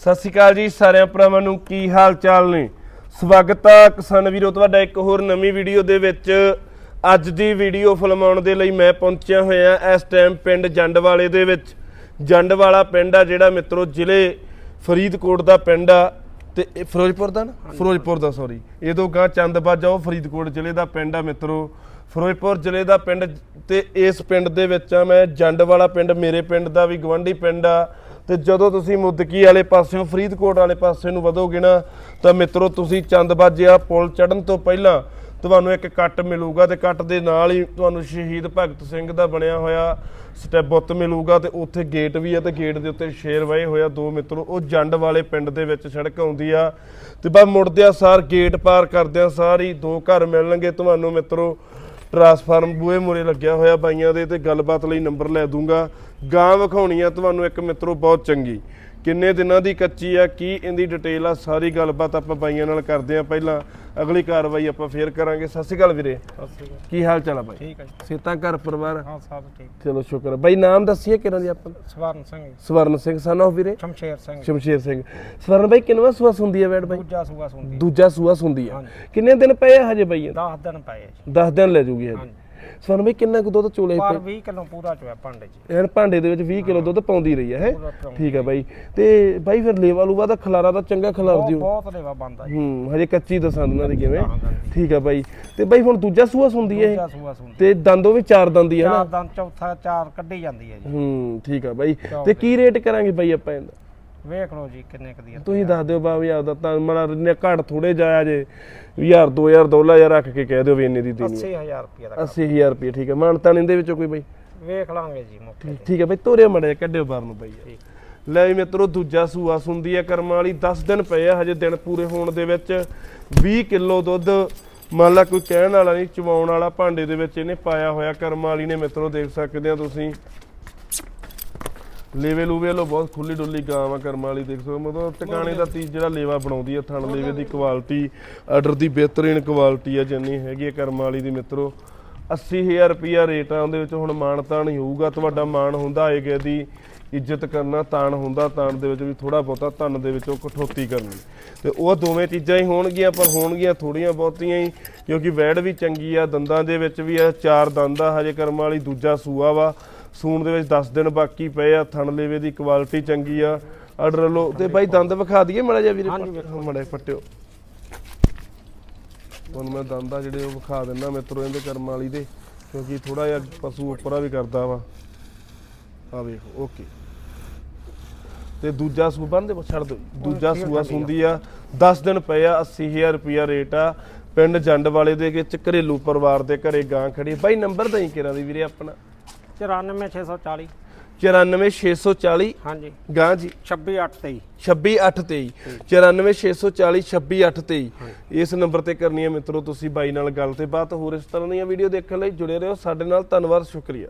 ਸਤਿ ਸ਼੍ਰੀ ਅਕਾਲ ਜੀ ਸਾਰਿਆਂ ਭਰਾਵਾਂ ਨੂੰ ਕੀ ਹਾਲ ਚਾਲ ਨੇ? ਸਵਾਗਤ ਆ ਕਿਸਾਨ ਵੀਰੋ ਤੁਹਾਡਾ ਇੱਕ ਹੋਰ ਨਵੀਂ ਵੀਡੀਓ ਦੇ ਵਿੱਚ। ਅੱਜ ਦੀ ਵੀਡੀਓ ਫਿਲਮਾਉਣ ਦੇ ਲਈ ਮੈਂ ਪਹੁੰਚਿਆ ਹੋਇਆ ਇਸ ਟਾਈਮ ਪਿੰਡ ਜੰਡਵਾਲੇ ਦੇ ਵਿੱਚ। ਜੰਡਵਾਲਾ ਪਿੰਡ ਆ ਜਿਹੜਾ ਮਿੱਤਰੋ ਜ਼ਿਲ੍ਹੇ ਫਰੀਦਕੋਟ ਦਾ ਪਿੰਡ ਆ। ਤੇ ਇਹ ਫਿਰੋਜ਼ਪੁਰ ਦਾ ਨਾ? ਫਿਰੋਜ਼ਪੁਰ ਦਾ ਸੌਰੀ ਇਹ ਤੋਂ ਗਾਂ ਚੰਦਬਾਜਾ ਉਹ ਫਰੀਦਕੋਟ ਜ਼ਿਲ੍ਹੇ ਦਾ ਪਿੰਡ ਆ ਮਿੱਤਰੋ। ਫਿਰੋਜ਼ਪੁਰ ਜ਼ਿਲ੍ਹੇ ਦਾ ਪਿੰਡ ਤੇ ਇਸ ਪਿੰਡ ਦੇ ਵਿੱਚ ਆ ਮੈਂ ਜੰਡਵਾਲਾ ਪਿੰਡ ਮੇਰੇ ਪਿੰਡ ਦਾ ਵੀ ਗਵੰਡੀ ਪਿੰਡ ਆ। ਤੇ ਜਦੋਂ ਤੁਸੀਂ ਮੁੱਦਕੀ ਵਾਲੇ ਪਾਸਿਓਂ ਫਰੀਦਕੋਟ ਵਾਲੇ ਪਾਸੇ ਨੂੰ ਵਧੋਗੇ ਨਾ, ਤਾਂ ਮਿੱਤਰੋ ਤੁਸੀਂ ਚੰਦਬਾਜਿਆ ਪੁਲ ਚੜਨ ਤੋਂ ਪਹਿਲਾਂ ਤੁਹਾਨੂੰ ਇੱਕ ਕੱਟ ਮਿਲੂਗਾ ਤੇ ਕੱਟ ਦੇ ਨਾਲ ਹੀ ਤੁਹਾਨੂੰ ਸ਼ਹੀਦ ਭਗਤ ਸਿੰਘ ਦਾ ਬਣਿਆ ਹੋਇਆ ਸਟੈਪ ਬੁੱਤ ਮਿਲੂਗਾ ਤੇ ਉੱਥੇ ਗੇਟ ਵੀ ਆ ਤੇ ਗੇਟ ਦੇ ਉੱਤੇ ਸ਼ੇਰ ਵਏ ਹੋਇਆ ਦੋ ਮਿੱਤਰੋ, ਉਹ ਜੰਡ ਵਾਲੇ ਪਿੰਡ ਦੇ ਵਿੱਚ ਸੜਕ ਆਉਂਦੀ ਆ ਤੇ ਬਸ ਮੁੜਦਿਆਂ ਸਾਰ ਗੇਟ ਪਾਰ ਕਰਦਿਆਂ ਸਾਰ ਹੀ ਦੋ ਘਰ ਮਿਲਣਗੇ। ਤੁਹਾਨੂੰ ਮਿੱਤਰੋ ਟਰਾਂਸਫਾਰਮ ਬੂਹੇ ਮੂਰੇ ਲੱਗਿਆ ਹੋਇਆ ਬਾਈਆਂ ਦੇ ਤੇ ਗੱਲਬਾਤ ਲਈ ਨੰਬਰ ਲੈ ਦੂੰਗਾ। ਗਾਂ ਵਿਖਾਉਣੀ ਆ ਤੁਹਾਨੂੰ ਇੱਕ ਮਿੱਤਰੋ ਬਹੁਤ ਚੰਗੀ। ਕਿੰਨੇ ਦਿਨਾਂ ਦੀ ਕੱਚੀ ਆ, ਕੀ ਇਹਦੀ ਡਿਟੇਲ ਆ, ਸਾਰੀ ਗੱਲਬਾਤ ਆਪਾਂ ਬਾਈਆਂ ਨਾਲ ਕਰਦੇ ਆ ਪਹਿਲਾਂ। ਅਗਲੀ ਕਾਰਵਾਈ ਆਪਾਂ ਫੇਰ ਕਰਾਂਗੇ। ਸਤਿ ਸ਼੍ਰੀ ਅਕਾਲ ਵੀਰੇ। ਕੀ ਹਾਲ ਚਾਲ ਆ ਬਾਈ? ਠੀਕ ਹੈ ਜੀ। ਸੇਤਾ ਘਰ ਪਰਿਵਾਰ? ਹਾਂ ਸਭ ਠੀਕ। ਚਲੋ ਸ਼ੁਕਰ ਆ। ਬਾਈ ਨਾਮ ਦੱਸੀਏ ਕਿਹਨਾਂ ਦੀ ਆਪਾਂ? ਸਵਰਨ ਸਿੰਘ ਸਵਰਨ ਸਿੰਘ ਸਨ of ਵੀਰੇ? ਸ਼ਮਸ਼ੇਰ ਸਿੰਘ ਸ਼ਮਸ਼ੇਰ ਸਿੰਘ। ਸਵਰਨ ਬਾਈ ਕਿੰਨਵਾ ਸੂਆ ਸੁੰਦੀ ਆ ਬੈਡ ਬਾਈ? ਦੂਜਾ ਸੂਆ ਸੁਣਦੀ ਦੂਜਾ ਸੂਆ ਸੁੰਦੀ ਆ। ਹਾਂਜੀ। ਕਿੰਨੇ ਦਿਨ ਪਏ ਆ ਹਜੇ ਬਾਈ 10 ਦਿਨ ਪਏ ਜੀ। 10 ਦਿਨ ਲੈ ਜੂਗੀ ਹਜੇ। ਹਾਂਜੀ। ਸਵਰਨ ਬਾਈ ਕਿੰਨਾ ਕੁ ਦੁੱਧ ਚੋਲੇ ਪਰ ਪਏ 20 ਕਿਲੋ ਪੂਰਾ ਚੋਇਆ ਭਾਂਡੇ ਚ। ਯਾਰ ਭਾਂਡੇ ਦੇ ਵਿੱਚ 20 ਕਿਲੋ ਦੁੱਧ ਪਾਉਂਦੀ ਰਹੀ ਹੈ ਹੈਂ? ਪੂਰਾ ਪਾਉਂਦੀ ਠੀਕ ਆ ਬਾਈ। ਤੇ ਬਾਈ ਫਿਰ ਲੇਵਾ ਲੂਵਾ ਦਾ ਖਲਾਰਾ ਤਾਂ ਚੰਗਾ ਖਲਾਰਦੀ ਬਹੁਤ ਹੋ ਬਹੁਤ ਲੇਵਾ ਬੰਦਾ ਜੀ। ਹੂੰ ਹਜੇ ਕੱਚੀ ਦਸਾਂ ਦਿਨਾਂ ਦੀ ਕਿਵੇਂ। ਹਾਂ, ਦੰਦੀ। ਠੀਕ ਆ ਬਾਈ। ਤੇ ਬਾਈ ਹੁਣ ਦੂਜਾ ਸੂਆ ਸੁੰਦੀ ਹੈ ਦੂਜਾ ਇਹ ਸੂਆ ਸੁਣਦੀ ਤੇ ਦੰਦੋਂ ਵੀ ਚਾਰ ਦੰਦੀ ਹੈ ਚਾਰ ਨਾ? ਦਿਨ ਚੌਥਾ ਚਾਰ ਕੱਢੀ ਜਾਂਦੀ ਹੈ ਜੀ। ਹੂੰ ਠੀਕ ਆ ਬਾਈ। ਤੇ। ਕੀ ਰੇਟ ਕਰਾਂਗੇ ਬਾਈ ਆਪਾਂ ਇਹਦਾ? ਵੇਖ ਲਓ ਜੀ ਕਿੰਨੇ ਕਦੀ ਤੁਸੀਂ ਦੱਸ ਦਿਓ ਬਾ ਵੀ ਆਪਦਾ ਤਾਂ ਮੜਾ ਨੇ ਘੱਟ ਥੋੜੇ ਜਾਇਆ ਜੇ 1000 2000 2000 ਰੱਖ ਕੇ ਕਹਿ ਦਿਓ ਵੀ ਇੰਨੇ ਦੀ ਦੇਣੀ ਹੈ 80000 ਰੁਪਏ ਦਾ 80000 ਰੁਪਏ ਠੀਕ ਹੈ ਮਾਨਤਾਨ ਇਹਦੇ ਵਿੱਚੋਂ ਕੋਈ ਬਾਈ। ਵੇਖ ਲਾਂਗੇ ਜੀ ਮੁੱਕ ਠੀਕ- ਠੀਕ ਹੈ ਬਾਈ ਤੋਰੇ ਮੜੇ ਕੱਢਿਓ ਬਾਹਰ ਨੂੰ ਬਾਈ। ਯਾਰ। ਲੈ ਵੀ ਮਿੱਤਰੋ ਦੂਜਾ ਸੂਆ ਸੁੰਦੀ ਹੈ ਕਰਮਾਂ ਵਾਲੀ 10 ਦਿਨ ਪਏ ਆ ਹਜੇ ਦਿਨ ਪੂਰੇ ਹੋਣ ਦੇ ਵਿੱਚ। 20 ਕਿਲੋ ਦੁੱਧ ਮੰਨ ਲਾ ਕੋਈ ਕਹਿਣ ਵਾਲਾ ਨਹੀਂ ਚਵਾਉਣ ਵਾਲਾ ਭਾਂਡੇ ਦੇ ਵਿੱਚ ਇਹਨੇ ਪਾਇਆ ਹੋਇਆ ਕਰਮਾਂ ਵਾਲੀ ਨੇ। ਮਿੱਤਰੋ ਦੇਖ ਸਕਦੇ ਆ ਤੁਸੀਂ। ਲੇਵੇ ਲੂਵੇ ਲੋ ਬਹੁਤ ਖੁੱਲੀ ਡੁੱਲੀ ਗਾਂ ਕਰਮ ਵਾਲੀ ਦੇਖ ਸਕਦੇ ਹੋ। ਮਤਲਬ ਟਿਕਾਣੇ ਦਾ ਤੀ ਜਿਹੜਾ ਲੇਵਾ ਬਣਾਉਂਦੀ ਆ ਥਣ ਲੇਵੇ ਦੀ ਕੁਆਲਿਟੀ ਆਰਡਰ ਦੀ ਬਿਹਤਰੀਨ ਕੁਆਲਿਟੀ ਆ ਜਿੰਨੀ ਹੈਗੀ ਹੈ ਕਰਮ ਵਾਲੀ ਦੀ ਮਿੱਤਰੋ। 80000 ਰੁਪਿਆ ਰੇਟ ਆ, ਉਹਦੇ ਵਿੱਚ ਹੁਣ ਮਾਣ ਤਾਣ ਹੀ ਹੋਊਗਾ, ਤੁਹਾਡਾ ਮਾਣ ਹੁੰਦਾ ਆਏਗਾ ਦੀ ਇੱਜ਼ਤ ਕਰਨਾ, ਤਾਣ ਹੁੰਦਾ, ਤਾਣ ਦੇ ਵਿੱਚ ਵੀ ਥੋੜਾ ਬਹੁਤਾ ਧਨ ਦੇ ਵਿੱਚੋਂ ਕਠੋਤੀ ਕਰਨੀ। ਤੇ ਉਹ ਦੋਵੇਂ ਚੀਜ਼ਾਂ ਹੀ ਹੋਣਗੀਆਂ ਪਰ ਹੋਣਗੀਆਂ ਥੋੜੀਆਂ ਬਹੁਤੀਆਂ ਹੀ, ਕਿਉਂਕਿ ਵੈੜ ਵੀ ਚੰਗੀ ਆ, ਦੰਦਾਂ ਦੇ ਵਿੱਚ ਵੀ ਆ, ਚਾਰ ਦੰਦ ਆ, ਹਜੇ ਕਰਮ ਵਾਲੀ ਦੂਜਾ ਸੂਆ ਵਾ। ਸੂਣ ਦੇ ਵਿੱਚ 10 ਦਿਨ ਬਾਕੀ ਪਏ ਆ ਥਣ ਲੇਵੇ ਦੀ ਕੁਆਲਿਟੀ ਚੰਗੀ ਆ ਆਰਡਰ ਲਓ। ਤੇ ਬਾਈ ਦੰਦ ਵਿਖਾ ਦਈਏ ਮੜਾ ਜਿਹਾ ਵੀਰੇ ਮੜਾ ਪੱਟਿਓ। ਤੁਹਾਨੂੰ ਮੈਂ ਦੰਦਾ ਜਿਹੜੇ ਉਹ ਵਿਖਾ ਦਿੰਦਾ ਮਿੱਤਰੋ ਇਹਦੇ ਕਰਮਾਂ ਵਾਲੀ ਦੇ ਕਿਉਂਕਿ ਥੋੜਾ ਜਿਹਾ ਪਸ਼ੂ ਉੱਪਰਾ ਵੀ ਕਰਦਾ ਵਾ। ਆ ਵੇਖੋ ਓਕੇ ਤੇ ਦੂਜਾ ਸੂ ਬੰਦੇ ਛੱਡ ਦਿਓ। ਦੂਜਾ ਸੂਆ ਸੁੰਦੀ ਆ 10 ਦਿਨ ਪਏ ਆ 80000 ਰੁਪਿਆ ਰੇਟ ਆ। ਪਿੰਡ ਜੰਡ ਵਾਲੇ ਦੇ ਵਿੱਚ ਘਰੇਲੂ ਪਰਿਵਾਰ ਦੇ ਘਰੇ ਗਾਂ ਖੜੀ ਬਾਈ ਨੰਬਰ ਦਈ ਕਿਰਾਂ ਦੀ ਵੀਰੇ ਆਪਣਾ? 94640 94640 ਹਾਂਜੀ। ਗਾਂ ਜੀ। 26823 26823 94640 26823 ਇਸ ਨੰਬਰ ਤੇ ਕਰਨੀ ਹੈ ਮਿੱਤਰੋ ਤੁਸੀਂ ਬਾਈ ਨਾਲ ਗੱਲ ਤੇ ਬਾਤ। ਹੋਰ ਇਸ ਤਰ੍ਹਾਂ ਦੀਆਂ ਵੀਡੀਓ ਦੇਖਣ ਲਈ ਜੁੜੇ ਰਹੋ। ਸਾਡੇ ਨਾਲ ਧੰਨਵਾਦ ਸ਼ੁਕਰੀਆ।